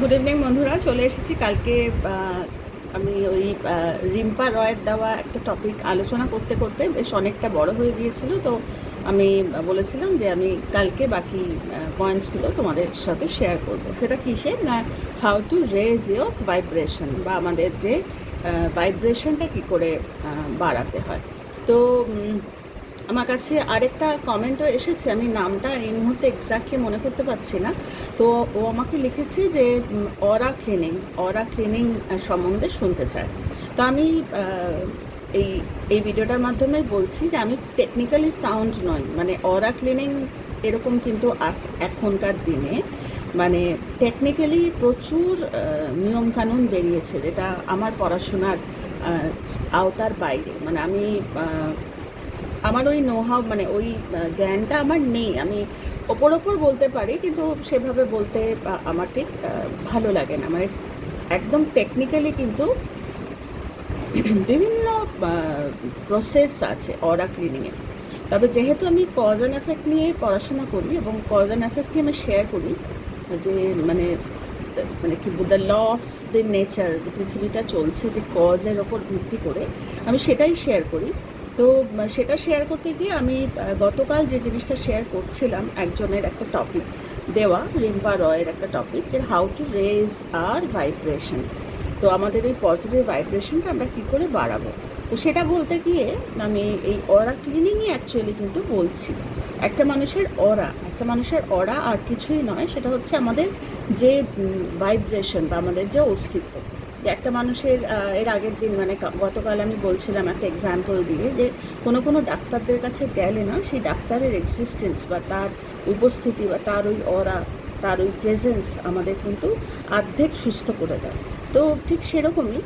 Good evening বন্ধুরা। চলে এসেছি কালকে আমি ওই রিম্পা রয়ের দেওয়া একটা টপিক আলোচনা করতে করতে বেশ অনেকটা বড় হয়ে গিয়েছিল। তো আমি বলেছিলাম যে আমি কালকে বাকি পয়েন্টসগুলো তোমাদের সাথে শেয়ার করব। সেটা কিসের না how to raise your vibration বা আমাদের যে ভাইব্রেশনটা কী করে বাড়াতে হয়। তো আমার কাছে আরেকটা কমেন্টও এসেছে। আমি নামটা এই মুহূর্তে এক্স্যাক্টলি মনে করতে পারছি না। তো ও আমাকে লিখেছে যে অরা ক্লিনিং অরা ক্লিনিং সম্বন্ধে শুনতে চায়। তো আমি এই এই ভিডিওটার মাধ্যমে বলছি যে আমি টেকনিক্যালি সাউন্ড নই। মানে অরা ক্লিনিং এরকম কিন্তু এখনকার দিনে মানে টেকনিক্যালি প্রচুর নিয়মকানুন বেরিয়েছে, যেটা আমার পড়াশোনার আওতার বাইরে। মানে আমি আমার ওই নোহাও মানে ওই জ্ঞানটা আমার নেই। আমি ওপর ওপর বলতে পারি, কিন্তু সেভাবে বলতে আমার ঠিক ভালো লাগে না। মানে একদম টেকনিক্যালি কিন্তু বিভিন্ন প্রসেস আছে অরা ক্লিনিংয়ে তবে যেহেতু আমি কজ অ্যান্ড এফেক্ট নিয়ে পড়াশোনা করি এবং কজ অ্যান্ড এফেক্টই আমি শেয়ার করি, যে মানে মানে কি the law of the nature যে পৃথিবীটা চলছে যে কজের ওপর ভিত্তি করে, আমি সেটাই শেয়ার করি। তো সেটা শেয়ার করতে গিয়ে আমি গতকাল যে জিনিসটা শেয়ার করছিলাম একজনের একটা টপিক দেওয়া, রিম্পা রয়ের একটা টপিক যে how to raise our vibration তো আমাদের এই পজিটিভ ভাইব্রেশনটা আমরা কী করে বাড়াবো? তো সেটা বলতে গিয়ে আমি এই অরা ক্লিনিংই অ্যাকচুয়ালি কিন্তু বলছি। একটা মানুষের অরা একটা মানুষের অরা আর কিছুই নয়, সেটা হচ্ছে আমাদের যে ভাইব্রেশন বা আমাদের যে অস্তিত্ব। একটা মানুষের এর আগের দিন মানে গতকাল আমি বলছিলাম একটা এক্সাম্পল দিয়ে যে কোনো কোনো ডাক্তারদের কাছে গেলে না সেই ডাক্তারের এক্সিস্টেন্স বা তার উপস্থিতি বা তার ওই অরা তার ওই প্রেজেন্স আমাদের কিন্তু অর্ধেক সুস্থ করে দেয়। তো ঠিক সেরকমই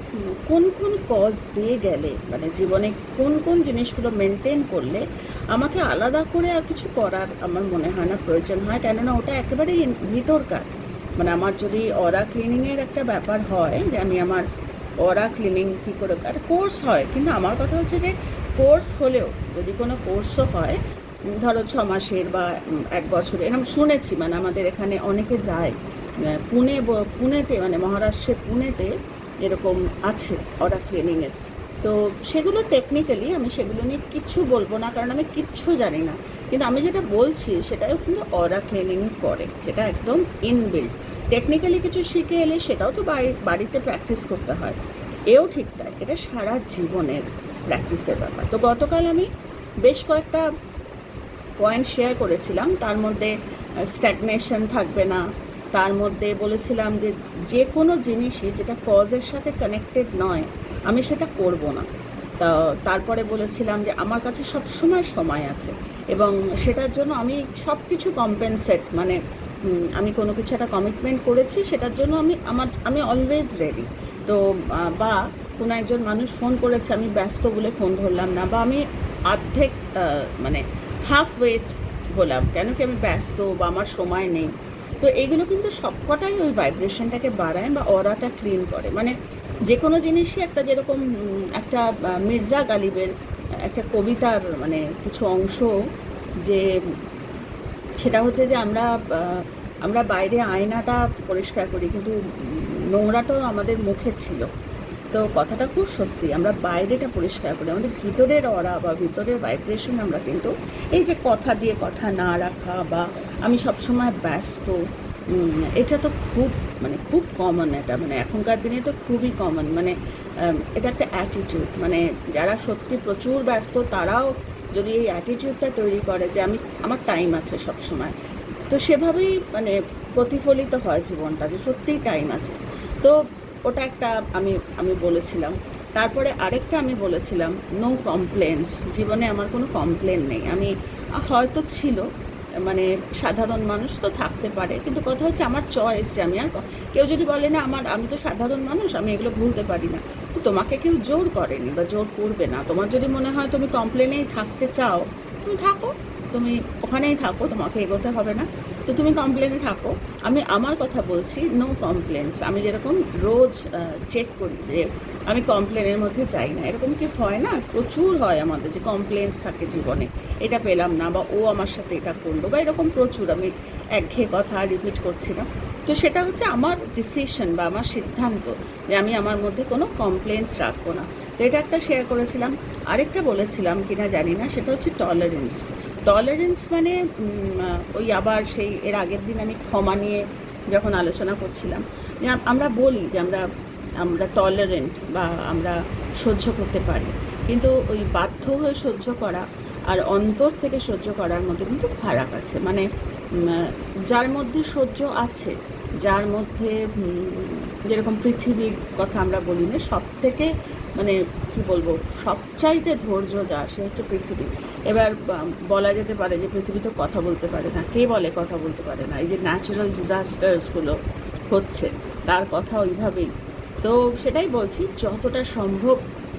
কোন কোন কজ দিয়ে গেলে মানে জীবনে কোন কোন জিনিসগুলো মেনটেন করলে আমাকে আলাদা করে আর কিছু করার আমার মনে হয় না প্রয়োজন হয়। কেননা ওটা একেবারেই ভিতরকার। মানে আমার যদি অরা ক্লিনিংয়ের একটা ব্যাপার হয়, যে আমি আমার অরা ক্লিনিং কী করে, একটা কোর্স হয়, কিন্তু আমার কথা হচ্ছে যে কোর্স হলেও, যদি কোনো কোর্সও হয় ধরো ছ মাসের বা এক বছরের এরকম শুনেছি মানে আমাদের এখানে অনেকে যায় পুনে ব- পুনেতে মানে মহারাষ্ট্রে পুনেতে এরকম আছে অরা ক্লিনিংয়ের তো সেগুলো টেকনিক্যালি আমি সেগুলো নিয়ে কিচ্ছু বলব না, কারণ আমি কিচ্ছু জানি না। কিন্তু আমি যেটা বলছি, সেটাও কিন্তু অরা ক্লিনিং করে, সেটা একদম ইনবিল্ড টেকনিক্যালি কিছু শিখে এলে সেটাও তো বাড়ি, বাড়িতে প্র্যাকটিস করতে হয়। এও ঠিক তাই, এটা সারা জীবনের প্র্যাকটিসের ব্যাপার। তো গতকাল আমি বেশ কয়েকটা পয়েন্ট শেয়ার করেছিলাম। তার মধ্যে স্ট্যাগনেশন থাকবে না। তার মধ্যে বলেছিলাম যে যে কোনো জিনিসই যেটা কজের সাথে কানেক্টেড নয়, আমি সেটা করব না। তা তারপরে বলেছিলাম যে আমার কাছে সব সময় সময় আছে। এবং সেটার জন্য আমি সব কিছু কম্পেনসেট মানে আমি কোনো কিছু একটা কমিটমেন্ট করেছি, সেটার জন্য আমি আমার, আমি অলওয়েজ রেডি তো বা কোনো একজন মানুষ ফোন করেছে, আমি ব্যস্ত বলে ফোন ধরলাম না, বা আমি অর্ধেক মানে হাফ ওয়েট হলাম, কেন কি আমি ব্যস্ত বা আমার সময় নেই। তো এগুলো কিন্তু সবকটাই ওই ভাইব্রেশনটাকে বাড়ায় বা অরাটা ক্লিন করে। মানে যে কোনো জিনিসই একটা যেরকম একটা মির্জা গালিবের একটা কবিতার মানে কিছু অংশ যে, সেটা হচ্ছে যে আমরা আমরা বাইরে আয়নাটা পরিষ্কার করি, কিন্তু নোংরাটাও আমাদের মুখে ছিল। তো কথাটা খুব সত্যি, আমরা বাইরেটা পরিষ্কার করি, আমাদের ভিতরের অরা বা ভিতরের ভাইব্রেশন আমরা কিন্তু এই যে কথা দিয়ে কথা না রাখা বা আমি সবসময় ব্যস্ত এটা তো খুব মানে খুব কমন এটা। মানে এখনকার দিনে তো খুবই কমন মানে এটা একটা অ্যাটিটিউড মানে যারা সত্যি প্রচুর ব্যস্ত, তারাও যদি এই অ্যাটিটিউডটা তৈরি করে যে আমি, আমার টাইম আছে সব সময় তো সেভাবেই মানে প্রতিফলিত হয় জীবনটা যে সত্যিই টাইম আছে। তো ওটা একটা আমি আমি বলেছিলাম। তারপরে আরেকটা আমি বলেছিলাম নো কমপ্লেন্স জীবনে আমার কোনো কমপ্লেন নেই। আমি, হয়তো ছিল মানে সাধারণ মানুষ তো থাকতে পারে। কিন্তু কথা হচ্ছে আমার চয়েস যে আমি আর কেউ যদি বলে না আমার, আমি তো সাধারণ মানুষ, আমি এগুলো ভুলতে পারি না। তো তোমাকে কেউ জোর করেনি বা জোর করবে না। তোমার যদি মনে হয় তুমি কমপ্লেনেই থাকতে চাও, তুমি থাকো। তুমি ওখানেই থাকো, তোমাকে এগোতে হবে না। তো তুমি কমপ্লেনে থাকো। আমি আমার কথা বলছি নো কমপ্লেন্স আমি যেরকম রোজ চেক করি যে আমি কমপ্লেনের মধ্যে যাই না। এরকম কি হয় না? প্রচুর হয় আমাদের যে কমপ্লেন্স থাকে জীবনে। এটা পেলাম না বা ও আমার সাথে এটা করল বা এরকম প্রচুর। আমি একঘেয়ে কথা রিপিট করছি না। তো সেটা হচ্ছে আমার ডিসিশন বা আমার সিদ্ধান্ত যে আমি আমার মধ্যে কোনো কমপ্লেন্টস রাখব না। তো এটা একটা শেয়ার করেছিলাম। আরেকটা বলেছিলাম কিনা জানি না। সেটা হচ্ছে টলারেন্স টলারেন্স মানে ওই আবার সেই, এর আগের দিন আমি ক্ষমা নিয়ে যখন আলোচনা করছিলাম আমরা বলি যে আমরা আমরা টলারেন্ট বা আমরা সহ্য করতে পারি। কিন্তু ওই বাধ্য হয়ে সহ্য করা আর অন্তর থেকে সহ্য করার মধ্যে কিন্তু ফারাক আছে। মানে যার মধ্যে সহ্য আছে, যার মধ্যে যেরকম পৃথিবীর কথা আমরা বলি না সব থেকে মানে কি বলব, সবচাইতে ধৈর্য যা, সে হচ্ছে পৃথিবী। এবার বলা যেতে পারে যে পৃথিবী তো কথা বলতে পারে না, কে বলে কথা বলতে পারে না? এই যে ন্যাচারাল ডিজাস্টার্সগুলো হচ্ছে, তার কথা ওইভাবেই। তো সেটাই বলছি, যতটা সম্ভব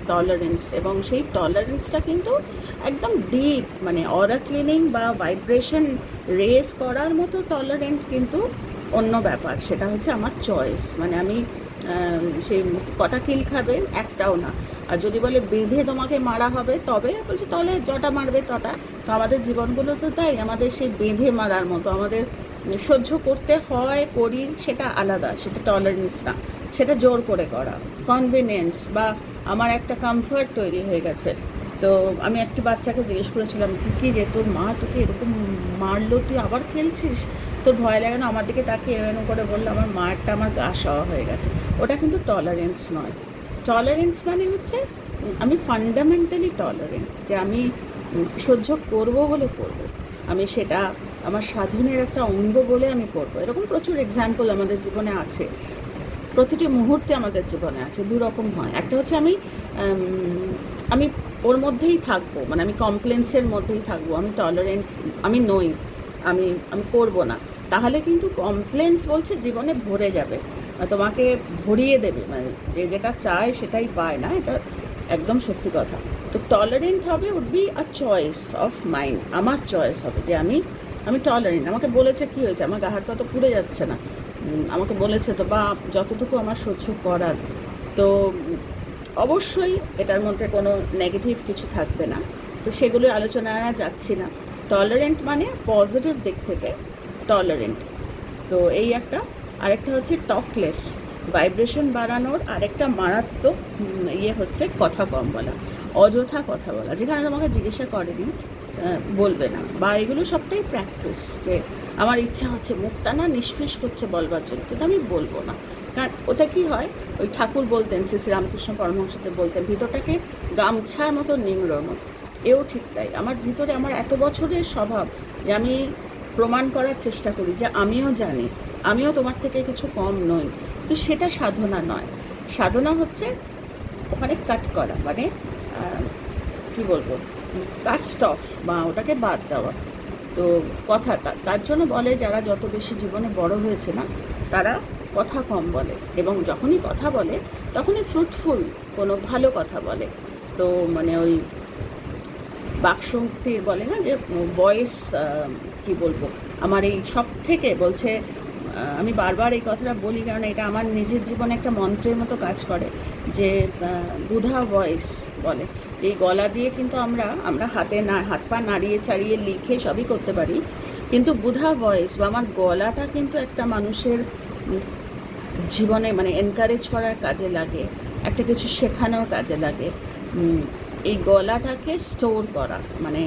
টলারেন্স এবং সেই টলারেন্সটা কিন্তু একদম ডিপ মানে অরা ক্লিনিং বা ভাইব্রেশন রেস করার মতো টলারেন্ট কিন্তু অন্য ব্যাপার। সেটা হচ্ছে আমার চয়েস মানে আমি সেই কটা কিল খাবে? একটাও না। আর যদি বলে বেঁধে তোমাকে মারা হবে, তবে বলছে, তাহলে যটা মারবে তটা। তো আমাদের জীবনগুলো তো তাই, আমাদের সেই বেঁধে মারার মতো। আমাদের সহ্য করতে হয়, করি, সেটা আলাদা, সেটা টলারেন্স না। সেটা জোর করে করা কনভিনিয়েন্স বা আমার একটা কমফর্ট তৈরি হয়ে গেছে। তো আমি একটি বাচ্চাকে জিজ্ঞেস করেছিলাম, কি কি যে তোর মা তোকে এরকম মারলো? তুই আবার খেলছিস? তোর ভয় লাগে না? আমার দিকে তাকে এরকম করে বলল, আমার মারটা আমার গা সওয়া হয়ে গেছে। ওটা কিন্তু টলারেন্স নয়। টলারেন্স মানে হচ্ছে, আমি ফান্ডামেন্টালি টলারেন্ট যে আমি সহ্য করব বলে করব। আমি সেটা আমার সাধনের একটা অঙ্গ বলে আমি করব। এরকম প্রচুর এক্সাম্পল আমাদের জীবনে আছে। প্রতিটি মুহূর্তে আমাদের জীবনে আছে, দু রকম হয়। একটা হচ্ছে আমি আমি ওর মধ্যেই থাকব মানে আমি কমপ্লেন্সের মধ্যেই থাকব। আমি টলারেন্ট আমি নই, আমি আমি করব না। তাহলে কিন্তু কমপ্লেন্স বলছে জীবনে ভরে যাবে। তোমাকে ভরিয়ে দেবে মানে যে যেটা চায় সেটাই পায় না, এটা একদম সত্যি কথা। তো টলারেন্ট হবে would be a choice of mind আমার চয়েস হবে যে আমি আমি টলারেন্ট আমাকে বলেছে কি হয়েছে? আমার গা হাত তো পুড়ে যাচ্ছে না। আমাকে বলেছে তো বা যতটুকু আমার সহ্য করার, তো অবশ্যই এটার মধ্যে কোনো নেগেটিভ কিছু থাকবে না। তো সেগুলো আলোচনায় আর যাচ্ছি না। টলারেন্ট মানে পজিটিভ দিক থেকে টলারেন্ট তো এই একটা, আরেকটা হচ্ছে টকলেস ভাইব্রেশন বাড়ানোর আরেকটা মারাত্মক ইয়ে হচ্ছে কথা কম বলা, অযথা কথা বলা, যেখানে তোমাকে জিজ্ঞাসা করেনি বলবে না, বা এগুলো সবটাই প্র্যাকটিস যে আমার ইচ্ছা হচ্ছে মুখটা না নিষ্পিস করছে বলবার জন্য, কিন্তু আমি বলব না, কারণ ওটা কি হয়, ওই ঠাকুর বলতেন, শ্রী শ্রী রামকৃষ্ণ পরমহংসদেব বলতেন, ভিতরটাকে গামছার মতো নিংড়ানো, এও ঠিক তাই, আমার ভিতরে আমার এত বছরের স্বভাব যে আমি প্রমাণ করার চেষ্টা করি যে আমিও জানি, আমিও তোমার থেকে কিছু কম নই। তো সেটা সাধনা নয়। সাধনা হচ্ছে ওখানে কাট করা মানে কি বলব কাস্ট অফ বা ওটাকে বাদ দেওয়া। তো কথা তার জন্য বলে যারা যত বেশি জীবনে বড় হয়েছে না, তারা কথা কম বলে এবং যখনই কথা বলে, তখনই ফ্রুটফুল কোনো ভালো কথা বলে। তো মানে ওই বাকশক্তির বলে না যে ভয়েস কি বলব, আমার এই সব থেকে বলছে আমি বারবার এই কথাটা বলি কারণ এটা আমার নিজের জীবনে একটা মন্ত্রের মতো কাজ করে, যে বুধা ভয়েস বলে। এই গলা দিয়ে কিন্তু আমরা আমরা হাতে না, হাত পা নাড়িয়ে চাড়িয়ে লিখে সবই করতে পারি, কিন্তু বুধা ভয়েস বা আমার গলাটা কিন্তু একটা মানুষের জীবনে মানে এনকারেজ করার কাজে লাগে, একটা কিছু শেখানোর কাজে লাগে এই গলাটাকে স্টোর করা। মানে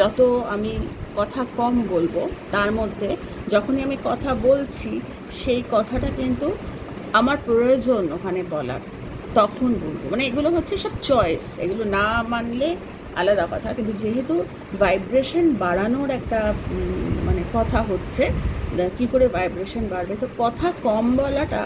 যত আমি কথা কম বলব, তার মধ্যে যখনই আমি কথা বলছি, সেই কথাটা কিন্তু আমার প্রয়োজন ওখানে বলার। তখন বলব। মানে এগুলো হচ্ছে সব চয়েস এগুলো না মানলে আলাদা কথা। কিন্তু যেহেতু ভাইব্রেশন বাড়ানোর একটা মানে কথা হচ্ছে কি করে ভাইব্রেশন বাড়বে? তো কথা কম বলাটা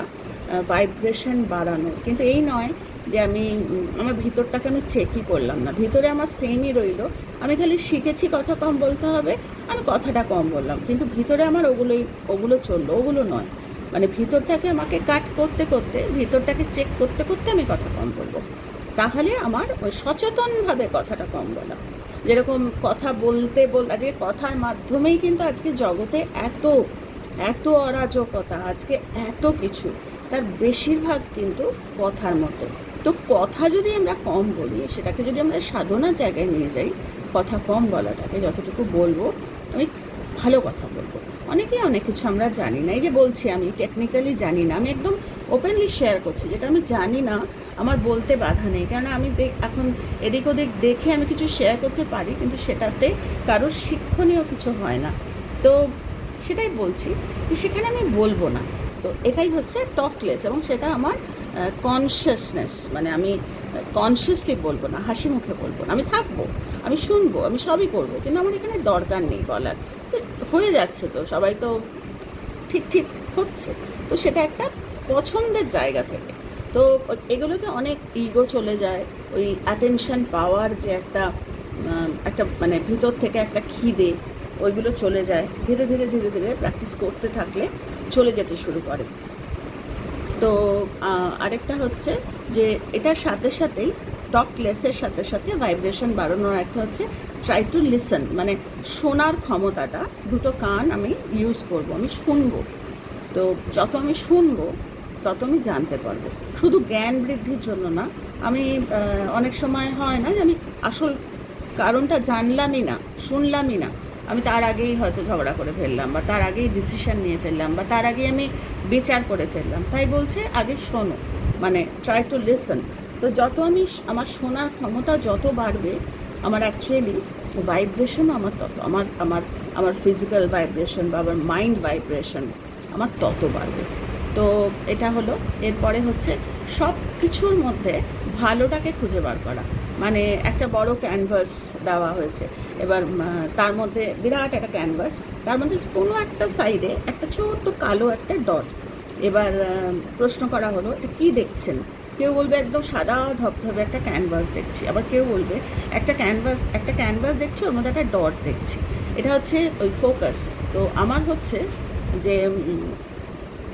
ভাইব্রেশন বাড়ানো কিন্তু এই নয় যে আমি, আমার ভিতরটাকে আমি চেকই করলাম না। ভিতরে আমার সেমই রইল। আমি খালি শিখেছি কথা কম বলতে হবে, আমি কথাটা কম বললাম। কিন্তু ভিতরে আমার ওগুলোই, ওগুলো চলল, ওগুলো নয়। মানে ভিতরটাকে আমাকে কাট করতে করতে, ভিতরটাকে চেক করতে করতে আমি কথা কম বলব। তাহলে আমার ওই সচেতনভাবে কথাটা কম বলা। যেরকম কথা বলতে বল আজকে কথার মাধ্যমেই কিন্তু আজকে জগতে এত এত অরাজকতা, আজকে এত কিছু। তার বেশিরভাগ কিন্তু কথার মতো। তো কথা যদি আমরা কম বলি, সেটাকে যদি আমরা সাধনার জায়গায় নিয়ে যাই, কথা কম বলাটাকে যতটুকু বলব, আমি ভালো কথা বলব। অনেকেই অনেক কিছু আমরা জানি না। এই যে বলছি, আমি টেকনিক্যালি জানি না। আমি একদম ওপেনলি শেয়ার করছি, যেটা আমি জানি না, আমার বলতে বাধা নেই। কেননা আমি এখন এদিক ওদিক দেখে আমি কিছু শেয়ার করতে পারি, কিন্তু সেটাতে কারোর শিক্ষণীয় কিছু হয় না। তো সেটাই বলছি সেখানে আমি বলব না। তো এটাই হচ্ছে টকলেস এবং সেটা আমার কনসিয়াসনেস মানে আমি কনসিয়াসলি বলব না, হাসি মুখে বলব না। আমি থাকব, আমি শুনব, আমি সবই করব, কিন্তু আমার এখানে দরকার নেই বলার। হয়ে যাচ্ছে তো, সবাই তো ঠিক ঠিক হচ্ছে। তো সেটা একটা পছন্দের জায়গা থেকে। তো এগুলোতে অনেক ইগো চলে যায়, ওই অ্যাটেনশন পাওয়ার যে একটা একটা মানে ভিতর থেকে একটা খিদে, ওইগুলো চলে যায়। ধীরে ধীরে ধীরে ধীরে প্র্যাকটিস করতে থাকলে চলে যেতে শুরু করে। তো আরেকটা হচ্ছে যে এটার সাথে সাথেই টকলেসের সাথে সাথে ভাইব্রেশন বাড়ানোর একটা হচ্ছে ট্রাই টু লিসন মানে শোনার ক্ষমতাটা দুটো কান আমি ইউজ করব, আমি শুনব। তো যত আমি শুনব, তত আমি জানতে পারব। শুধু জ্ঞান বৃদ্ধির জন্য না, আমি অনেক সময় হয় না যে আমি আসল কারণটা জানলামই না, শুনলামই না। আমি তার আগেই হয়তো ঝগড়া করে ফেললাম বা তার আগেই ডিসিশন নিয়ে ফেললাম বা তার আগেই আমি বিচার করে ফেললাম। তাই বলছে, আগে শোনো মানে ট্রাই টু লিসন তো যত আমি আমার শোনার ক্ষমতা যত বাড়বে, আমার অ্যাকচুয়ালি ভাইব্রেশনও আমার তত, আমার আমার আমার ফিজিক্যাল ভাইব্রেশন বা আমার মাইন্ড ভাইব্রেশন আমার তত বাড়বে। তো এটা হলো, এরপরে হচ্ছে সব কিছুর মধ্যে ভালোটাকে খুঁজে বার করা। মানে একটা বড় ক্যানভাস দেওয়া হয়েছে। এবার তার মধ্যে বিরাট একটা ক্যানভাস তার মধ্যে কোনো একটা সাইডে একটা ছোট্ট কালো একটা ডট এবার প্রশ্ন করা হলো, এটা কী দেখছেন? কেউ বলবে, একদম সাদা ধবধবে একটা ক্যানভাস দেখছি। আবার কেউ বলবে, একটা ক্যানভাস একটা ক্যানভাস দেখছি, ওর মধ্যে একটা ডট দেখছি। এটা হচ্ছে ওই ফোকাস তো আমার হচ্ছে যে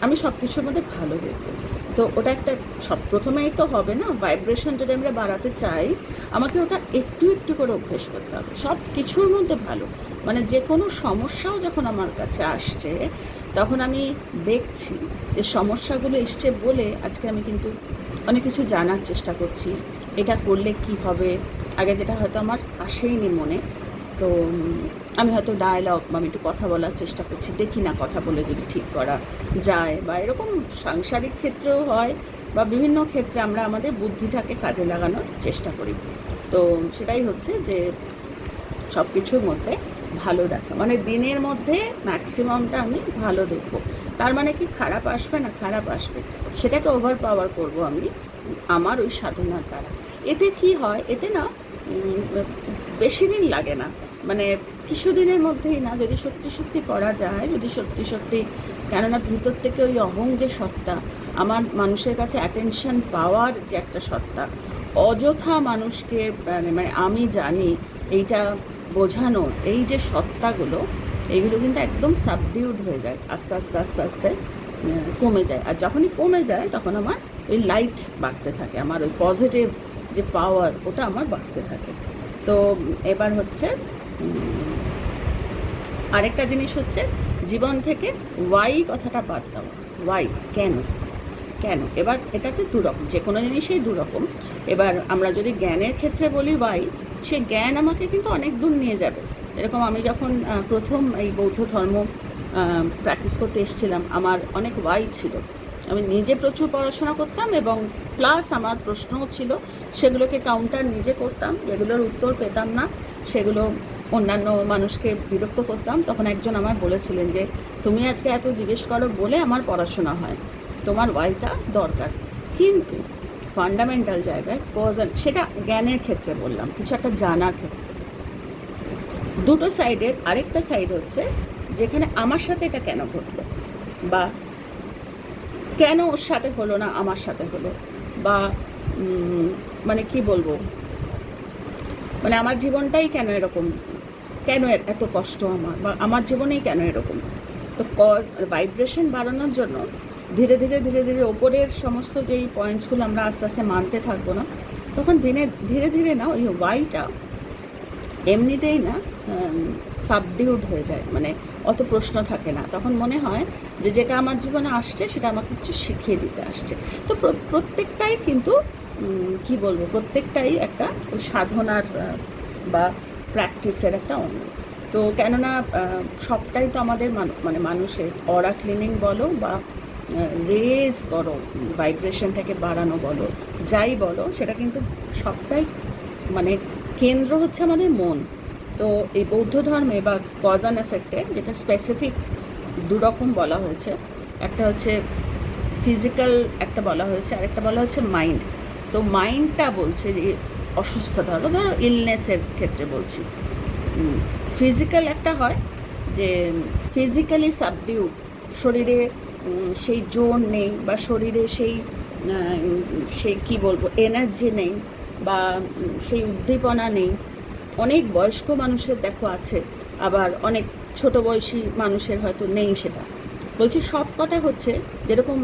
আমি সব কিছুর মধ্যে ভালো দেখব তো ওটা একটা সব প্রথমেই তো হবে না? ভাইব্রেশন যদি আমরা বাড়াতে চাই, আমাকে ওটা একটু একটু করে অভ্যেস করতে হবে। সব কিছুর মধ্যে ভালো। মানে যে কোনো সমস্যাও যখন আমার কাছে আসছে, তখন আমি দেখছি যে সমস্যাগুলো এসছে বলে আজকে আমি কিন্তু অনেক কিছু জানার চেষ্টা করছি। এটা করলে কি হবে? আগে যেটা হয়তো আমার আসেইনি মনে। তো আমি হয়তো ডায়লগ বা আমি একটু কথা বলার চেষ্টা করছি, দেখি না কথা বলে যদি ঠিক করা যায় বা এরকম সাংসারিক ক্ষেত্রেও হয় বা বিভিন্ন ক্ষেত্রে আমরা আমাদের বুদ্ধিটাকে কাজে লাগানোর চেষ্টা করি। তো, সেটাই হচ্ছে যে সব কিছুর মধ্যে ভালো দেখা মানে দিনের মধ্যে ম্যাক্সিমামটা আমি ভালো দেখব। তার মানে কি খারাপ আসবে না খারাপ আসবে? সেটাকে ওভার পাওয়ার করব আমি, আমার ওই সাধনার দ্বারা। এতে কি হয়? এতে না বেশি দিন লাগে না। মানে কিছুদিনের মধ্যেই না, যদি সত্যি সত্যি করা যায়, যদি সত্যি সত্যি, কেননা ভিতর থেকে ওই অহং যে সত্তা, আমার মানুষের কাছে অ্যাটেনশন পাওয়ার যে একটা সত্তা, অযথা মানুষকে মানে মানে আমি জানি এইটা বোঝানোর এই যে সত্তাগুলো এইগুলো কিন্তু একদম সাবডিউড হয়ে যায়, আস্তে আস্তে আস্তে আস্তে কমে যায়। আর যখনই কমে যায়, তখন আমার ওই লাইট বাড়তে থাকে, আমার ওই পজিটিভ যে পাওয়ার ওটা আমার বাড়তে থাকে। তো এবার হচ্ছে আরেকটা জিনিস হচ্ছে, জীবন থেকে ওয়াই কথাটা বাদ দেওয়া ওয়াই কেন? কেন? এবার এটাতে দু রকম যে কোনো জিনিসেই দু রকম এবার আমরা যদি জ্ঞানের ক্ষেত্রে বলি ওয়াই সে জ্ঞান আমাকে কিন্তু অনেক দূর নিয়ে যাবে। এরকম আমি যখন প্রথম এই বৌদ্ধ ধর্ম প্র্যাকটিস করতে এসেছিলাম, আমার অনেক ওয়াই ছিল। আমি নিজে প্রচুর পড়াশোনা করতাম এবং প্লাস আমার প্রশ্নও ছিল, সেগুলোকে কাউন্টার নিজে করতাম, যেগুলোর উত্তর পেতাম না, সেগুলো অন্যান্য মানুষকে বিরক্ত করতাম, তখন একজন আমার বলেছিলেন যে, তুমি আজকে এত জিজ্ঞেস করো বলে আমার পড়াশোনা হয়। তোমার ওয়াইটা দরকার। কিন্তু ফান্ডামেন্টাল জায়গায় কজ সেটা জ্ঞানের ক্ষেত্রে বললাম, কিছু একটা জানার ক্ষেত্রে। দুটো সাইডের আরেকটা সাইড হচ্ছে, যেখানে আমার সাথে এটা কেন ঘটলো? বা কেন ওর সাথে হলো না আমার সাথে হলো? বা মানে কি বলব? মানে আমার জীবনটাই কেন এরকম কেন এত কষ্ট আমার? বা আমার জীবনেই কেন এরকম? তো কজ ভাইব্রেশন বাড়ানোর জন্য ধীরে ধীরে ধীরে ধীরে ওপরের সমস্ত যেই পয়েন্টসগুলো আমরা আস্তে আস্তে মানতে থাকব না, তখন দিনে ধীরে ধীরে না ওই ওয়াইটা এমনিতেই না সাবডিউড হয়ে যায়। মানে অত প্রশ্ন থাকে না। তখন মনে হয় যে যেটা আমার জীবনে আসছে, সেটা আমাকে কিছু শিখিয়ে দিতে আসছে। তো প্রত্যেকটাই কিন্তু কি বলব? প্রত্যেকটাই একটা সাধনার বা প্র্যাকটিসের একটা অঙ্গ। তো কেননা সবটাই তো আমাদের মানে মানুষের অরা ক্লিনিং বলো বা রেজ করো ভাইব্রেশনটাকে বাড়ানো বলো, যাই বলো, সেটা কিন্তু সবটাই মানে কেন্দ্র হচ্ছে আমাদের মন। তো এই বৌদ্ধ ধর্মে বা কজ অ্যান্ড এফেক্টে যেটা স্পেসিফিক দুরকম বলা হয়েছে, একটা হচ্ছে ফিজিক্যাল একটা বলা হয়েছে আর একটা বলা হচ্ছে মাইন্ড তো মাইন্ডটা বলছে যে অসুস্থতা ধরো ধরো ইলনেসের ক্ষেত্রে বলছি। ফিজিক্যাল একটা হয় যে ফিজিক্যালি সাবডিউ শরীরে সেই জোর নেই বা শরীরে সেই সেই কি বলব এনার্জি নেই বা সেই উদ্দীপনা নেই। অনেক বয়স্ক মানুষের দেখো আছে, আবার অনেক ছোট বয়সী মানুষের হয়তো নেই সেটা। বলছি সব কটা হচ্ছে, যেরকম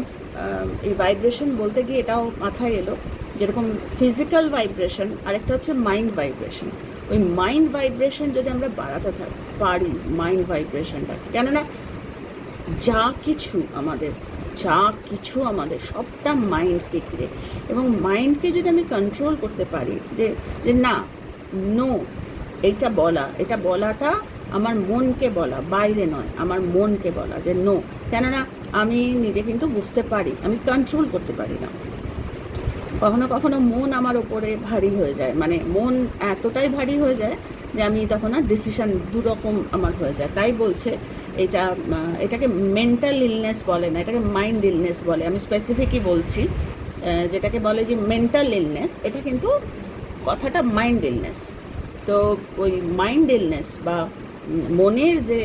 এই ভাইব্রেশন বলতে গিয়ে এটাও মাথায় এলো যেরকম ফিজিক্যাল ভাইব্রেশন আরেকটা হচ্ছে মাইন্ড ভাইব্রেশন ওই মাইন্ড ভাইব্রেশন যদি আমরা বাড়াতে থাকি পারি মাইন্ড ভাইব্রেশনটা কেননা যা কিছু আমাদের, যা কিছু আমাদের, সবটা মাইন্ডকে ঘিরে। এবং মাইন্ডকে যদি আমি কন্ট্রোল করতে পারি, যে যে না নো এইটা বলা, এটা বলাটা আমার মনকে বলা, বাইরে নয়, আমার মনকে বলা, যে নো কেননা আমি নিজে কিন্তু বুঝতে পারি, আমি কন্ট্রোল করতে পারি না। কখনো কখনো মন আমার ওপরে ভারী হয়ে যায়। মানে মন এতটাই ভারী হয়ে যায় যে আমি তখন আর ডিসিশান দুরকম আমার হয়ে যায়। তাই বলছে, এটা এটাকে মেন্টাল ইলনেস বলে না, এটাকে মাইন্ড ইলনেস বলে। আমি স্পেসিফিকই বলছি যেটাকে বলে যে মেন্টাল ইলনেস এটা কিন্তু কথাটা মাইন্ড ইলনেস তো ওই মাইন্ড ইলনেস বা মনের যে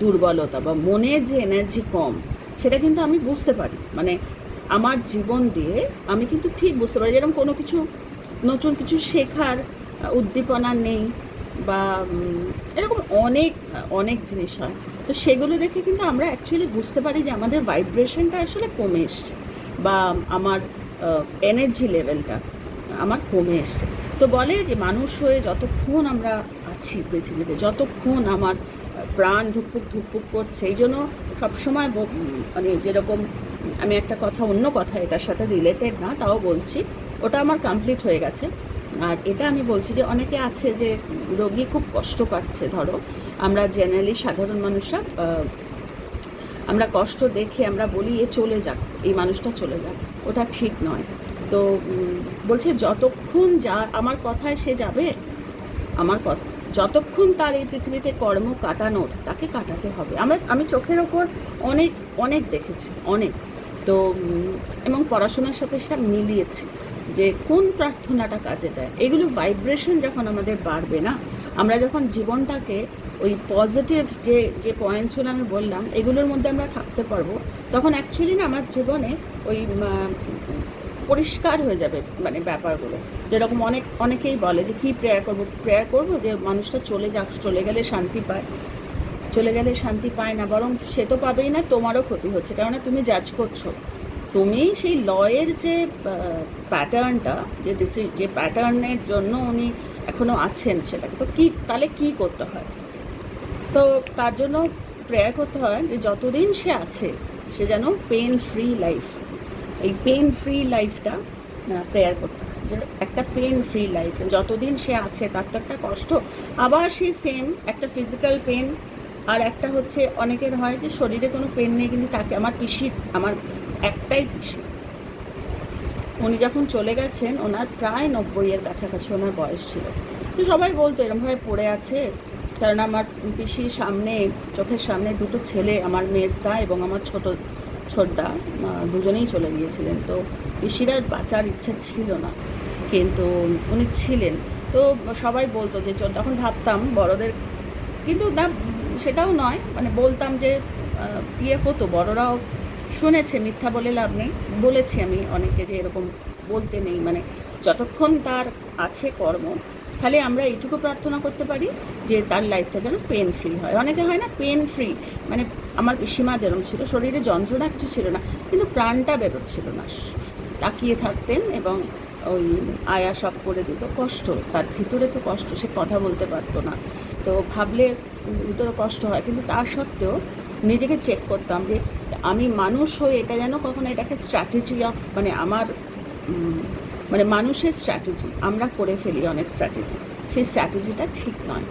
দুর্বলতা বা মনের যে এনার্জি কম, সেটা কিন্তু আমি বুঝতে পারি। মানে আমার জীবন দিয়ে আমি কিন্তু ঠিক বুঝতে পারি যেরকম কোনো কিছু নতুন কিছু শেখার উদ্দীপনা নেই বা এরকম অনেক অনেক জিনিস হয়। তো সেগুলো দেখে কিন্তু আমরা অ্যাকচুয়ালি বুঝতে পারি যে আমাদের ভাইব্রেশনটা আসলে কমে এসছে বা আমার এনার্জি লেভেলটা আমার কমে এসছে। তো বলে যে মানুষ হয়ে যতক্ষণ আমরা আছি পৃথিবীতে, যতক্ষণ আমার প্রাণ ধুকপুক ধুকপুক করছে, এই জন্য সবসময় মানে যেরকম আমি একটা কথা, অন্য কথা, এটার সাথে রিলেটেড না, তাও বলছি। ওটা আমার কমপ্লিট হয়ে গেছে। আর এটা আমি বলছি যে, অনেকে আছে যে, রোগী খুব কষ্ট পাচ্ছে, ধরো। আমরা জেনারেলি সাধারণ মানুষরা আমরা কষ্ট দেখে আমরা বলি, এ চলে যাক, এই মানুষটা চলে যাক। ওটা ঠিক নয়। তো বলছে যতক্ষণ যা, আমার কথায় সে যাবে, আমার কথা যতক্ষণ তার এই পৃথিবীতে কর্ম কাটানোর, তাকে কাটাতে হবে। আমরা, আমি চোখের ওপর অনেক অনেক দেখেছি, অনেক। তো এবং পড়াশোনার সাথে সেটা মিলিয়েছি যে কোন প্রার্থনাটা কাজে দেয়। এগুলো ভাইব্রেশন যখন আমাদের বাড়বে না, আমরা যখন জীবনটাকে ওই পজিটিভ যে যে পয়েন্টসগুলো আমি বললাম, এগুলোর মধ্যে আমরা থাকতে পারব, তখন অ্যাকচুয়ালি না আমার জীবনে ওই পরিষ্কার হয়ে যাবে মানে ব্যাপারগুলো। যেরকম অনেক, অনেকেই বলে যে, কী প্রেয়ার করব? প্রেয়ার করব যে, মানুষটা চলে যাক, চলে গেলে শান্তি পায়। চলে গেলে শান্তি পায় না, বরং সে তো পাবেই না, তোমারও ক্ষতি হচ্ছে। কেননা তুমি জাজ করছ। তুমি সেই লয়ের যে প্যাটার্নটা যে ডিসি- যে প্যাটার্নের জন্য উনি এখনও আছেন সেটাকে, তো কি, তাহলে কি করতে হয়? তো তার জন্য প্রেয়ার করতে হয় যে যতদিন সে আছে, সে যেন পেন ফ্রি লাইফ এই পেন ফ্রি লাইফটা প্রেয়ার করতে হয়। যে একটা পেন ফ্রি লাইফ যতদিন সে আছে, তার তো একটা কষ্ট। আবার সেই সেম একটা ফিজিক্যাল পেন আর একটা হচ্ছে অনেকের হয় যে শরীরে কোনো পেন নেই, কিন্তু তাকে আমার পিসির আমার একটাই পিসি। উনি যখন চলে গেছেন, ওনার প্রায় নব্বইয়ের কাছাকাছি ওনার বয়স ছিল। তো সবাই বলতো এরমভাবে পড়ে আছে, কারণ আমার পিসির সামনে, চোখের সামনে দুটো ছেলে, আমার মেজদা এবং আমার ছোট ছোটদা দুজনেই চলে গিয়েছিলেন। তো পিসির বাঁচার ইচ্ছে ছিল না, কিন্তু উনি ছিলেন। তো সবাই বলতো যে তখন ভাবতাম বড়দের, কিন্তু না সেটাও নয় মানে বলতাম যে ইয়ে হতো, বড়রাও শুনেছে, মিথ্যা বলে লাভ নেই। বলেছি আমি অনেকে যে এরকম বলতে নেই মানে যতক্ষণ তার আছে কর্ম খালি আমরা এইটুকু প্রার্থনা করতে পারি যে তার লাইফটা যেন পেন ফ্রি হয়। অনেকে হয় না পেন ফ্রি মানে আমার পিসিমা যেরকম ছিল, শরীরে যন্ত্রণা কিছু ছিল না, কিন্তু প্রাণটা বেরোচ্ছিল না। তাকিয়ে থাকতেন এবং ওই আয়া সব করে দিত। কষ্ট, তার ভিতরে তো কষ্ট, সে কথা বলতে পারতো না। তো ভাবলে ভিতরে কষ্ট হয়। কিন্তু তা সত্ত্বেও নিজেকে চেক করতাম যে আমি মানুষ হয়ে এটা যেন কখনো এটাকে স্ট্র্যাটেজি অফ মানে আমার মানে মানুষের স্ট্র্যাটেজি আমরা করে ফেলি অনেক স্ট্র্যাটেজি সেই স্ট্র্যাটেজিটা ঠিক নয়।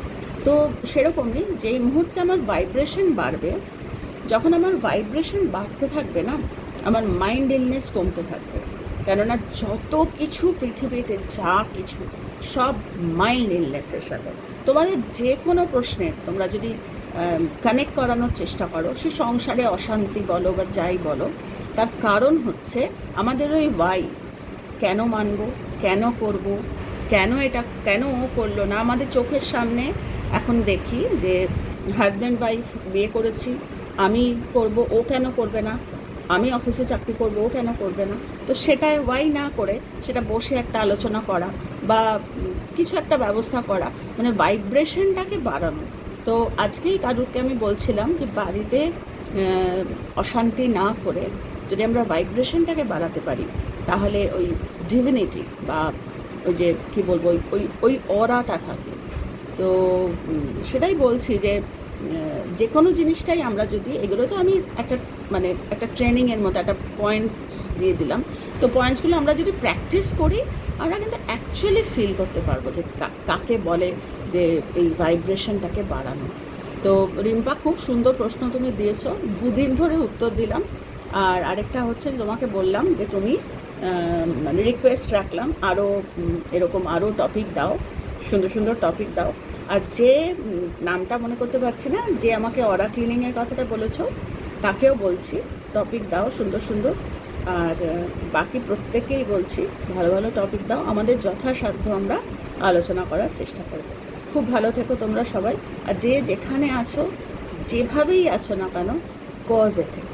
তো সেরকমই যেই মুহূর্তে আমার ভাইব্রেশন বাড়বে, যখন আমার ভাইব্রেশন বাড়তে থাকবে না, আমার মাইন্ড ইলনেস কমতে থাকবে। কেননা যত কিছু পৃথিবীতে যা কিছু, সব মাইন্ড ইলনেসের সাথে। তোমাদের যে কোনো প্রশ্নের তোমরা যদি কানেক্ট করানোর চেষ্টা করো, সে সংসারে অশান্তি বলো বা যাই বলো, তার কারণ হচ্ছে আমাদের ওই ওয়াই কেন মানবো, কেন করব, কেন এটা, কেন ও করল না? আমাদের চোখের সামনে এখন দেখি যে হাজব্যান্ড ওয়াইফ বিয়ে করেছি, আমি করব, ও কেন করবে না? আমি অফিসে চাকরি করব কেন করবে না? তো সেটাই ওয়াই না করে সেটা বসে একটা আলোচনা করা বা কিছু একটা ব্যবস্থা করা। মানে ভাইব্রেশনটাকে বাড়ানো। তো আজকেই কারুরকে আমি বলছিলাম যে বাড়িতে অশান্তি না করে যদি আমরা ভাইব্রেশনটাকে বাড়াতে পারি, তাহলে ওই ডিভিনিটি বা ওই যে কী বলব, ওই ওই অরাটা থাকে। তো সেটাই বলছি যে যে কোনো জিনিসটাই আমরা যদি এগুলো, তো আমি একটা মানে একটা ট্রেনিংয়ের মতো, একটা পয়েন্টস দিয়ে দিলাম। তো পয়েন্টসগুলো আমরা যদি প্র্যাকটিস করি, আমরা কিন্তু অ্যাকচুয়ালি ফিল করতে পারব যে কাকে বলে যে এই ভাইব্রেশনটাকে বাড়ানো। তো রিম্পা, খুব সুন্দর প্রশ্ন তুমি দিয়েছ, দুদিন ধরে উত্তর দিলাম। আর আরেকটা হচ্ছে তোমাকে বললাম যে তুমি মানে রিকোয়েস্ট রাখলাম আরও এরকম আরও টপিক দাও, সুন্দর সুন্দর টপিক দাও। আর যে নামটা মনে করতে পারছি না, যে আমাকে অরা ক্লিনিংয়ের কথাটা বলেছ, তাকেও বলছি। টপিক দাও, সুন্দর সুন্দর। আর বাকি প্রত্যেককেই বলছি, ভালো ভালো টপিক দাও। আমাদের যথাসাধ্য আমরা আলোচনা করার চেষ্টা করব। খুব ভালো থেকো তোমরা সবাই। আর যে যেখানে আছো, যেভাবেই আছো না কেন কজে থেকো।